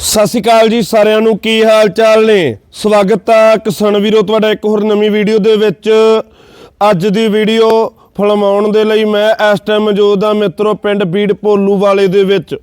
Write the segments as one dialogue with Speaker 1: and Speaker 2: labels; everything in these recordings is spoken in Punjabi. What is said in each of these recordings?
Speaker 1: ਸਤਿ ਸ਼੍ਰੀ ਅਕਾਲ ਜੀ ਸਾਰਿਆਂ ਨੂੰ, ਕੀ ਹਾਲ ਚਾਲ ਨੇ? ਸਵਾਗਤ ਆ ਕਿਸਾਨ ਵੀਰੋ, ਤੁਹਾਡਾ ਇੱਕ ਹੋਰ ਨਵੀਂ ਵੀਡੀਓ ਦੇ ਵਿੱਚ। ਅੱਜ ਦੀ ਵੀਡੀਓ ਫਿਲਮਾਉਣ ਦੇ ਲਈ ਮੈਂ ਇਸ ਟਾਈਮ ਮੌਜੂਦ ਹਾਂ ਮਿੱਤਰੋ, ਪਿੰਡ ਬੀੜ ਭੋਲੂ ਵਾਲੇ ਦੇ ਵਿੱਚ।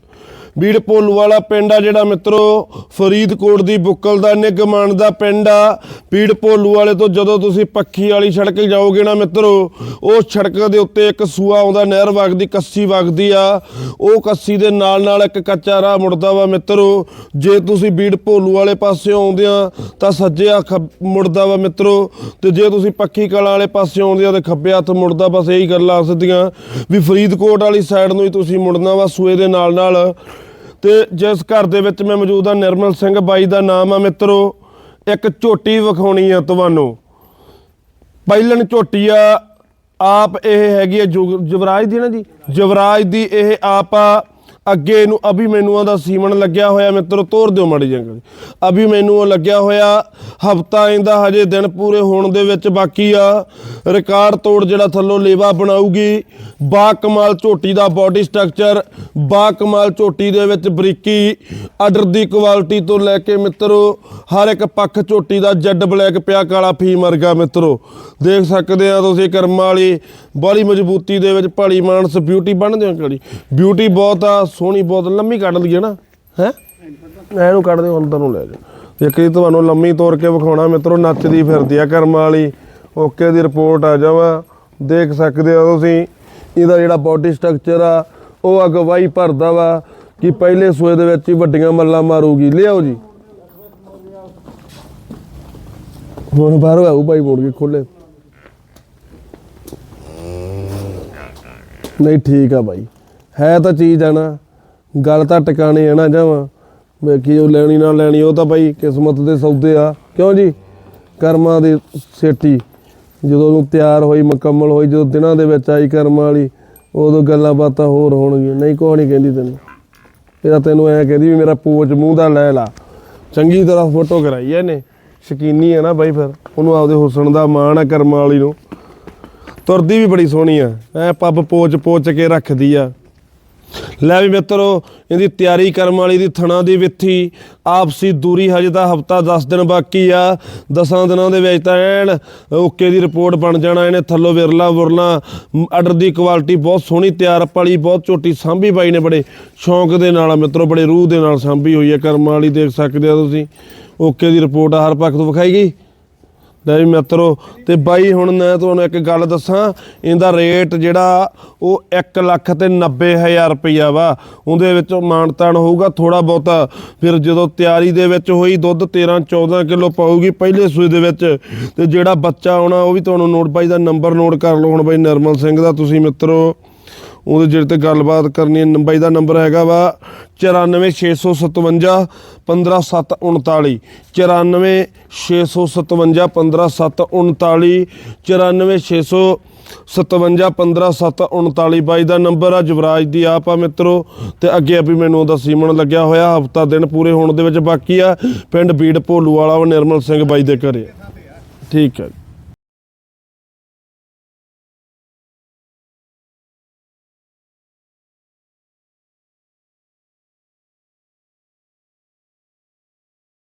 Speaker 1: ਬੀੜ ਭੋਲੂ ਵਾਲਾ ਪਿੰਡ ਆ ਜਿਹੜਾ ਮਿੱਤਰੋ, ਫਰੀਦਕੋਟ ਦੀ ਬੁੱਕਲ ਦਾ ਨਿਗਮਾਨ ਦਾ ਪਿੰਡ ਆ। ਬੀੜ ਭੋਲੂ ਵਾਲੇ ਤੋਂ ਜਦੋਂ ਤੁਸੀਂ ਪੱਖੀ ਵਾਲੀ ਸੜਕ ਜਾਓਗੇ ਨਾ ਮਿੱਤਰੋ ਉਹ ਸੜਕ ਦੇ ਉੱਤੇ ਇੱਕ ਸੂਆ ਆਉਂਦਾ, ਨਹਿਰ ਵਗਦੀ, ਕੱਸੀ ਵਗਦੀ ਆ। ਉਹ ਕੱਸੀ ਦੇ ਨਾਲ ਨਾਲ ਇੱਕ ਕੱਚਾ ਰਾਹ ਮੁੜਦਾ ਵਾ ਮਿੱਤਰੋ। ਜੇ ਤੁਸੀਂ ਬੀੜ ਭੋਲੂ ਵਾਲੇ ਪਾਸੇ ਆਉਂਦੇ ਆ, ਤਾਂ ਸੱਜੇ ਹੱਥ ਮੁੜਦਾ ਵਾ ਮਿੱਤਰੋ। ਤੇ ਜੇ ਤੁਸੀਂ ਪੱਖੀ ਕਲਾਂ ਵਾਲੇ ਪਾਸੇ ਆਉਂਦੇ ਆ, ਤਾਂ ਖੱਬੇ ਹੱਥ ਮੁੜਦਾ, ਬਸ ਇਹੀ ਗੱਲਾਂ ਸਿੱਧੀਆਂ ਵੀ ਫਰੀਦਕੋਟ ਵਾਲੀ ਸਾਈਡ ਨੂੰ ਹੀ ਤੁਸੀਂ ਮੁੜਨਾ ਵਾ, ਸੂਏ ਦੇ ਨਾਲ ਨਾਲ। ਤੇ ਜਿਸ ਘਰ ਦੇ ਵਿੱਚ ਮੈਂ ਮੌਜੂਦ ਆ ਨਿਰਮਲ ਸਿੰਘ ਬਾਈ ਦਾ ਨਾਮ ਆ ਮਿੱਤਰੋ, ਇੱਕ ਝੋਟੀ ਵਿਖਾਉਣੀ ਆ ਤੁਹਾਨੂੰ। ਪਹਿਲਣ ਝੋਟੀ ਆ, ਆਪ ਇਹ ਹੈਗੀ ਆ ਜੁਗ- ਜਵਰਾਜ ਦੀ ਨਾ ਜੀ? ਯੁਵਰਾਜ ਦੀ ਇਹ ਆਪ ਆ ਅੱਗੇ ਨੂੰ ਅਭੀ ਮੈਨੂੰ ਦਾ ਸੀਮਣ ਲੱਗਿਆ ਹੋਇਆ ਮਿੱਤਰੋ ਤੋਰ ਦਿਓ ਮਾੜੀ ਜੰਗਲ ਅਭੀ ਮੈਨੂੰ ਉਹ ਲੱਗਿਆ ਹੋਇਆ, ਹਫਤਾ ਇਹਦਾ ਹਜੇ ਦਿਨ ਪੂਰੇ ਹੋਣ ਦੇ ਵਿੱਚ ਬਾਕੀ ਆ। ਰਿਕਾਰਡ ਤੋੜ ਜਿਹੜਾ ਥੱਲੋਂ ਲੇਵਾ ਬਣਾਊਗੀ। ਬਾ ਕਮਾਲ ਝੋਟੀ ਦਾ ਬਾਡੀ ਸਟਰਕਚਰ ਬਾ ਕਮਾਲ ਝੋਟੀ ਦੇ ਵਿੱਚ ਬਰੀਕੀ ਆਰਡਰ ਦੀ ਕੁਆਲਿਟੀ ਤੋਂ ਲੈ ਕੇ ਮਿੱਤਰੋ, ਹਰ ਇੱਕ ਪੱਖ ਝੋਟੀ ਦਾ ਜੱਡ ਬਲੈਕ ਪਿਆ ਕਾਲਾ ਫੀ ਵਰਗਾ ਮਿੱਤਰੋ। ਦੇਖ ਸਕਦੇ ਆ ਤੁਸੀਂ ਕਰਮਾਂ ਵਾਲੀ ਬੜੀ ਮਜ਼ਬੂਤੀ ਦੇ ਵਿੱਚ ਭਲੀ ਮਾਨਸ ਬਿਊਟੀ ਬਣਦੇ ਹੋ ਕੜੀ ਬਿਊਟੀ ਬਹੁਤ ਆ ਸੋਹਣੀ ਬਹੁਤ, ਲੰਮੀ ਕੱਢ ਲਈਏ ਨਾ, ਹੈ? ਇਹਨੂੰ ਕੱਢ ਦਿਓ, ਅੰਦਰ ਨੂੰ ਲੈ ਜਾ ਇੱਕ ਜੀ ਤੁਹਾਨੂੰ ਲੰਮੀ ਤੋਰ ਕੇ ਵਿਖਾਉਣਾ, ਮਿੱਤਰੋ, ਨੱਚਦੀ ਫਿਰਦੀ ਆ ਕਰਮਾਂ ਵਾਲੀ। ਓਕੇ ਦੀ ਰਿਪੋਰਟ ਆ ਜਾਵਾ। ਦੇਖ ਸਕਦੇ ਹੋ ਤੁਸੀਂ, ਇਹਦਾ ਜਿਹੜਾ ਬਾਡੀ ਸਟਰਕਚਰ ਆ, ਉਹ ਅਗਵਾਈ ਭਰਦਾ ਵਾ ਕਿ ਪਹਿਲੇ ਸੂਏ ਦੇ ਵਿੱਚ ਹੀ ਵੱਡੀਆਂ ਮੱਲਾਂ ਮਾਰੂਗੀ। ਲਿਆਓ ਜੀ। ਹੁਣ ਬਾਹਰੋਂ ਆਊ ਭਾਈ, ਮੋੜ ਕੇ ਖੋਲੇ। ਨਹੀਂ, ਠੀਕ ਆ ਬਾਈ ਹੈ ਤਾਂ ਚੀਜ਼ ਆ ਨਾ। ਗੱਲ ਤਾਂ ਟਿਕਾਣੇ ਆ ਨਾ ਜਾਵਾਂ। ਮੈਂ ਵੇਖੀ ਉਹ ਲੈਣੀ ਨਾ ਲੈਣੀ, ਉਹ ਤਾਂ ਬਾਈ ਕਿਸਮਤ ਦੇ ਸੌਦੇ ਆ। ਕਿਉਂ ਜੀ? ਕਰਮਾਂ ਦੀ ਸੇਟੀ ਜਦੋਂ ਨੂੰ ਤਿਆਰ ਹੋਈ, ਮੁਕੰਮਲ ਹੋਈ, ਜਦੋਂ ਦਿਨਾਂ ਦੇ ਵਿੱਚ ਆਈ ਕਰਮਾਂ ਵਾਲੀ, ਉਦੋਂ ਗੱਲਾਂ ਬਾਤਾਂ ਹੋਰ ਹੋਣਗੀਆਂ। ਨਹੀਂ ਕੋਈ ਨਹੀਂ ਕਹਿੰਦੀ ਤੈਨੂੰ। ਇਹਦਾ ਤੈਨੂੰ ਐ ਕਹਿੰਦੀ ਵੀ ਮੇਰਾ ਪੋਚ ਮੂੰਹ ਦਾ ਲੈ ਲਾ। ਚੰਗੀ ਤਰ੍ਹਾਂ ਫੋਟੋ ਕਰਾਈ ਐ ਨੇ ਸ਼ਕੀਨੀ ਹੈ ਨਾ ਬਾਈ ਫਿਰ। ਉਹਨੂੰ ਆਪਦੇ ਹੁਸਨ ਦਾ ਮਾਣ ਆ ਕਰਮਾਂ ਵਾਲੀ ਨੂੰ। ਤੁਰਦੀ ਵੀ ਬੜੀ ਸੋਹਣੀ ਆ। ਐ ਪੱਬ ਪੋਚ ਪੋਚ ਕੇ ਰੱਖਦੀ ਆ। ਲੈ ਵੀ ਮਿੱਤਰੋ, ਇਹਦੀ ਤਿਆਰੀ ਕਰਨ ਵਾਲੀ ਦੀ ਥਣਾ ਦੀ ਵਿੱਥੀ ਆਪਸੀ ਦੂਰੀ ਹਜੇ ਤਾਂ ਹਫਤਾ 10 ਦਿਨ ਬਾਕੀ ਆ। 10 ਦਿਨਾਂ ਦੇ ਵਿੱਚ ਤਾਂ ਐਨ ਓਕੇ ਦੀ ਰਿਪੋਰਟ ਬਣ ਜਾਣਾ, ਇਹਨੇ ਥੱਲੋਂ ਵਿਰਲਾ ਵੁਰਲਾ ਆਰਡਰ ਦੀ ਕੁਆਲਿਟੀ ਬਹੁਤ ਸੋਹਣੀ, ਤਿਆਰ ਪਲੀ ਬਹੁਤ ਝੋਟੀ ਸਾਂਭੀ ਬਾਈ ਨੇ ਬੜੇ ਸ਼ੌਂਕ ਦੇ ਨਾਲ ਆ ਮਿੱਤਰੋ ਬੜੇ ਰੂਹ ਦੇ ਨਾਲ ਸਾਂਭੀ ਹੋਈ ਹੈ ਕਰਮ ਵਾਲੀ ਦੇਖ ਸਕਦੇ ਆ ਤੁਸੀਂ। ਓਕੇ ਦੀ ਰਿਪੋਰਟ ਹਰ ਪੱਖ ਤੋਂ ਵਿਖਾਈ ਗਈ। ਲੈ ਵੀ ਮਿੱਤਰੋ, ਤੇ ਬਾਈ ਹੁਣ ਮੈਂ ਤੁਹਾਨੂੰ ਇੱਕ ਗੱਲ ਦੱਸਾਂ, ਇਹਦਾ ਰੇਟ ਜਿਹੜਾ ਉਹ 1 ਲੱਖ ਤੇ 90 ਹਜ਼ਾਰ ਰੁਪਈਆ ਵਾ। ਉਹਦੇ ਵਿੱਚ ਮਾਨਤਾਨ ਹੋਊਗਾ ਥੋੜਾ ਬਹੁਤਾ। ਫਿਰ ਜਦੋਂ ਤਿਆਰੀ ਦੇ ਵਿੱਚ ਹੋਈ, ਦੁੱਧ 13 14 ਕਿਲੋ ਪਾਊਗੀ ਪਹਿਲੇ ਸੂਏ ਦੇ ਵਿੱਚ। ਤੇ ਜਿਹੜਾ ਬੱਚਾ ਆਉਣਾ, ਉਹ ਵੀ ਤੁਹਾਨੂੰ ਨੋਟ ਬਾਈ ਦਾ ਨੰਬਰ ਨੋਟ ਕਰ ਲਓ। ਹੁਣ ਬਾਈ ਨਰਮਲ ਸਿੰਘ ਦਾ, ਤੁਸੀਂ ਮਿੱਤਰੋ। ਉਹਦੇ ਜਿਹੜੇ ਤੇ ਗੱਲਬਾਤ ਕਰਨੀ ਹੈ ਨੰਬਾਈ ਦਾ ਨੰਬਰ ਹੈਗਾ ਵਾ 94657 15739 94657 15739 94657 15739 ਬਾਈ ਦਾ ਨੰਬਰ ਆ ਜਵਰਾਜ ਦੀ ਆਪ ਆ ਮਿੱਤਰੋ। ਤੇ ਅੱਗੇ ਵੀ ਮੈਨੂੰ ਉਹਦਾ ਸੀਮਣ ਲੱਗਿਆ ਹੋਇਆ, ਹਫਤਾ ਦਿਨ ਪੂਰੇ ਹੋਣ ਦੇ ਵਿੱਚ ਬਾਕੀ ਆ। ਪਿੰਡ ਬੀੜ ਭੋਲੂ ਵਾਲਾ ਵਾ, ਨਿਰਮਲ ਸਿੰਘ ਬਾਈ ਦੇ ਘਰੇ। ਠੀਕ ਹੈ।